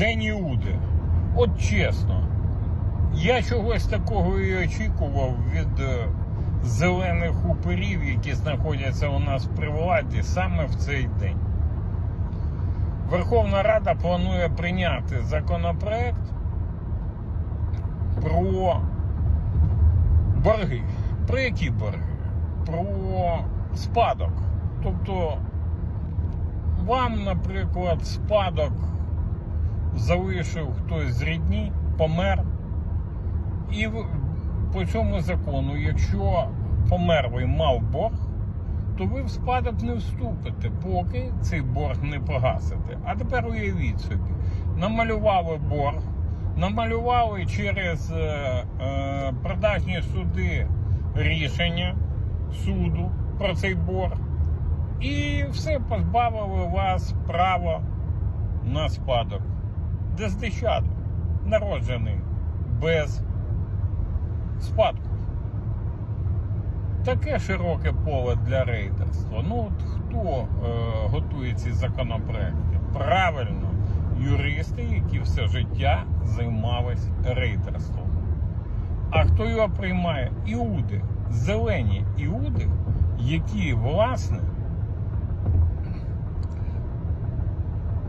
День Іуди. От чесно, я чогось такого і очікував від е, зелених упирів, які знаходяться у нас при владі саме в цей день. Верховна Рада планує прийняти законопроект про борги. Про які борги? Про спадок. Тобто вам, наприклад, спадок залишив хтось з рідні, помер. І по цьому закону, якщо померлий мав борг, то ви в спадок не вступите, поки цей борг не погасите. А тепер уявіть собі, намалювали борг, намалювали через е, е, продажні суди рішення суду про цей борг, і все позбавили вас права на спадок. Дездещадо, народжений без спадку. Таке широке поле для рейдерства. Ну от хто е, готує ці законопроекти? Правильно, юристи, які все життя займались рейдерством. А хто його приймає? Іуди, зелені іуди, які, власне,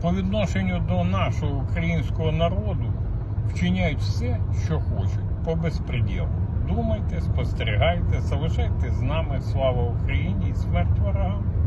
по відношенню до нашого українського народу вчиняють все, що хочуть, по безпреділу. Думайте, спостерігайте, залишайтесь з нами. Слава Україні і смерть ворогам!